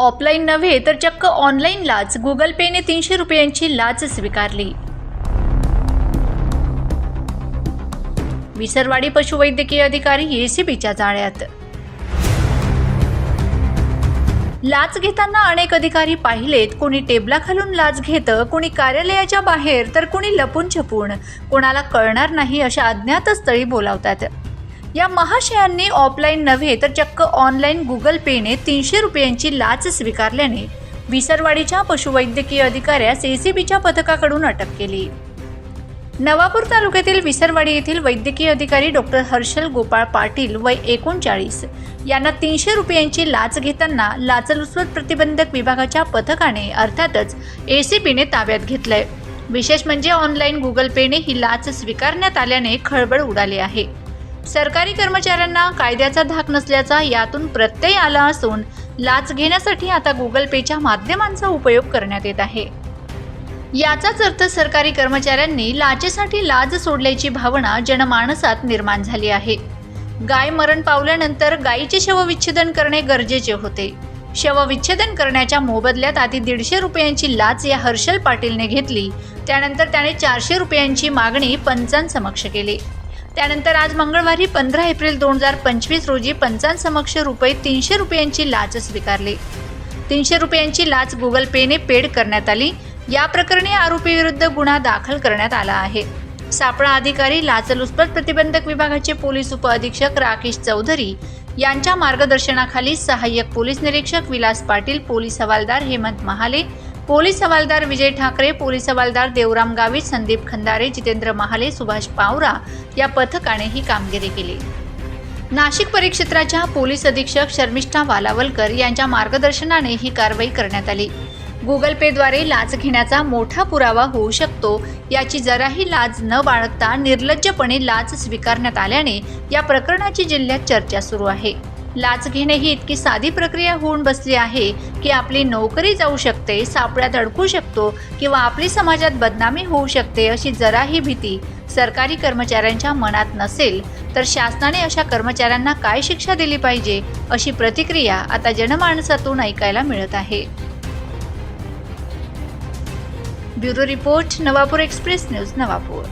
Offline नव्हे तर चक्क ऑनलाईन लाच. गुगल पेने तीनशे रुपयांची लाच स्वीकारली. विसरवाडी पशुवैद्यकीय अधिकारी एसीबीच्या जाळ्यात. लाच घेताना अनेक अधिकारी पाहिलेत. कोणी टेबलाखालून लाच घेतं कोणी कार्यालयाच्या बाहेर तर कोणी लपून छपून. कोणाला कळणार नाही अशा अज्ञात स्थळी बोलावतात. या महाशयांनी ऑफलाईन नव्हे तर चक्क ऑनलाईन गुगल पेने तीनशे रुपयांची लाच स्वीकारल्याने विसरवाडीच्या पशुवैद्यकीय अधिकाऱ्यास एसीबीच्या पथकाकडून अटक केली. नवापूर तालुक्यातील विसरवाडी येथील वैद्यकीय अधिकारी डॉक्टर हर्षल गोपाळ पाटील वय एकोणचाळीस यांना तीनशे रुपयांची लाच घेताना लाचलुचपत प्रतिबंधक विभागाच्या पथकाने अर्थातच एसीबीने ताब्यात घेतलंय. विशेष म्हणजे ऑनलाईन गुगल पेने ही लाच स्वीकारण्यात आल्याने खळबळ उडाली आहे. सरकारी कर्मचाऱ्यांना कायद्याचा धाक नसल्याचा यातून प्रत्यय आला असून लाच घेण्यासाठी आता गुगल पेच्या माध्यमांचा उपयोग करण्यात येत आहे. याचाच अर्थ सरकारी कर्मचाऱ्यांनी लाचेसाठी लाज सोडल्याची भावना जनमानसात निर्माण झाली आहे. गाय मरण पावल्यानंतर गायीचे शवविच्छेदन करणे गरजेचे होते. शवविच्छेदन करण्याच्या मोबदल्यात आधी दीडशे रुपयांची लाच या हर्षल पाटीलने घेतली. त्यानंतर त्याने चारशे रुपयांची मागणी पंचांसमक्ष केली. त्यानंतर आज मंगळवारी पंधरा एप्रिल दोन हजार पंचवीस रोजी पंचांसमक्ष रुपये तीनशे रुपयांची लाच स्वीकारली. तीनशे रुपयांची लाच गुगल पेने पेड करण्यात आली. या प्रकरणी आरोपीविरुद्ध गुन्हा दाखल करण्यात आला आहे. सापळा अधिकारी लाचलुचपत प्रतिबंधक विभागाचे पोलीस उपअधीक्षक राकेश चौधरी यांच्या मार्गदर्शनाखाली सहाय्यक पोलीस निरीक्षक विलास पाटील पोलीस हवालदार हेमंत महाले पोलीस हवालदार विजय ठाकरे पोलीस हवालदार देवराम गावित संदीप खंदारे जितेंद्र महाले सुभाष पावरा या पथकाने ही कामगिरी केली. नाशिक परिक्षेत्राच्या पोलीस अधीक्षक शर्मिष्ठा वालावलकर यांच्या मार्गदर्शनाने ही कारवाई करण्यात आली. गुगल पेद्वारे लाच घेण्याचा मोठा पुरावा होऊ शकतो याची जराही लाज न बाळगता निर्लज्जपणे लाच स्वीकारण्यात आल्याने या प्रकरणाची जिल्ह्यात चर्चा सुरू आहे. लाच घेणे ही इतकी साधी प्रक्रिया होऊन बसली आहे की आपली नोकरी जाऊ शकते सापळ्यात अडकू शकतो किंवा आपली समाजात बदनामी होऊ शकते अशी जराही भीती सरकारी कर्मचाऱ्यांच्या मनात नसेल तर शासनाने अशा कर्मचाऱ्यांना काय शिक्षा दिली पाहिजे अशी प्रतिक्रिया आता जनमानसातून ऐकायला मिळत आहे. Bureau report Navapur express news Navapur.